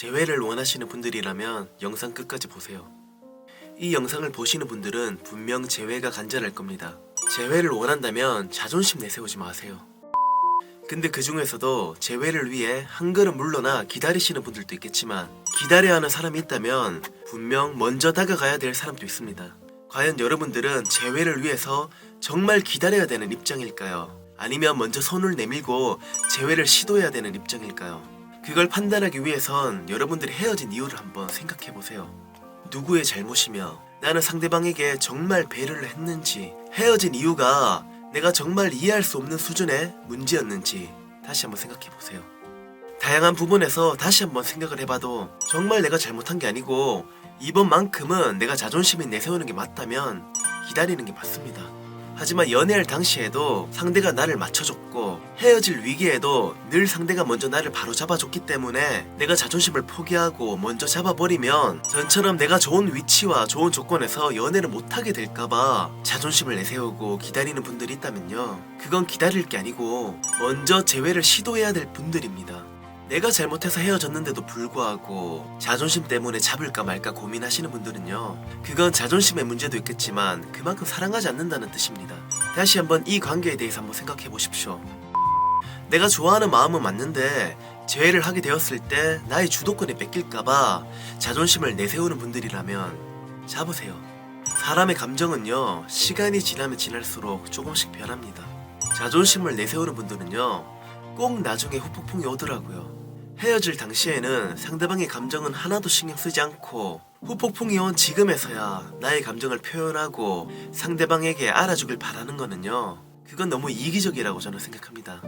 재회를 원하시는 분들이라면 영상 끝까지 보세요. 이 영상을 보시는 분들은 분명 재회가 간절할 겁니다. 재회를 원한다면 자존심 내세우지 마세요. 근데 그 중에서도 재회를 위해 한 걸음 물러나 기다리시는 분들도 있겠지만 기다려야 하는 사람이 있다면 분명 먼저 다가가야 될 사람도 있습니다. 과연 여러분들은 재회를 위해서 정말 기다려야 되는 입장일까요? 아니면 먼저 손을 내밀고 재회를 시도해야 되는 입장일까요? 그걸 판단하기 위해선 여러분들이 헤어진 이유를 한번 생각해 보세요. 누구의 잘못이며 나는 상대방에게 정말 배려를 했는지 헤어진 이유가 내가 정말 이해할 수 없는 수준의 문제였는지 다시 한번 생각해 보세요. 다양한 부분에서 다시 한번 생각을 해봐도 정말 내가 잘못한 게 아니고 이번만큼은 내가 자존심이 내세우는 게 맞다면 기다리는 게 맞습니다. 하지만 연애할 당시에도 상대가 나를 맞춰줬고 헤어질 위기에도 늘 상대가 먼저 나를 바로 잡아줬기 때문에 내가 자존심을 포기하고 먼저 잡아버리면 전처럼 내가 좋은 위치와 좋은 조건에서 연애를 못하게 될까봐 자존심을 내세우고 기다리는 분들이 있다면요. 그건 기다릴 게 아니고 먼저 재회를 시도해야 될 분들입니다. 내가 잘못해서 헤어졌는데도 불구하고 자존심 때문에 잡을까 말까 고민하시는 분들은요. 그건 자존심의 문제도 있겠지만 그만큼 사랑하지 않는다는 뜻입니다. 다시 한번 이 관계에 대해서 한번 생각해 보십시오. 내가 좋아하는 마음은 맞는데 재회를 하게 되었을 때 나의 주도권이 뺏길까봐 자존심을 내세우는 분들이라면 잡으세요. 사람의 감정은요 시간이 지나면 지날수록 조금씩 변합니다. 자존심을 내세우는 분들은요 꼭 나중에 후폭풍이 오더라고요. 헤어질 당시에는 상대방의 감정은 하나도 신경 쓰지 않고 후폭풍이 온 지금에서야 나의 감정을 표현하고 상대방에게 알아주길 바라는 거는요 그건 너무 이기적이라고 저는 생각합니다.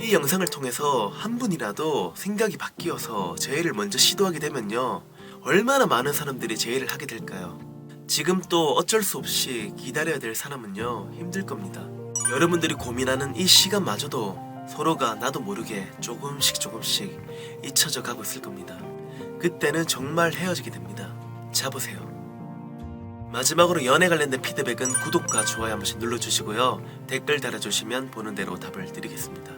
이 영상을 통해서 한 분이라도 생각이 바뀌어서 재회를 먼저 시도하게 되면요 얼마나 많은 사람들이 재회를 하게 될까요? 지금 또 어쩔 수 없이 기다려야 될 사람은요 힘들 겁니다. 여러분들이 고민하는 이 시간마저도 서로가 나도 모르게 조금씩 조금씩 잊혀져 가고 있을 겁니다. 그때는 정말 헤어지게 됩니다. 잡으세요. 마지막으로 연애 관련된 피드백은 구독과 좋아요 한 번씩 눌러주시고요. 댓글 달아주시면 보는 대로 답을 드리겠습니다.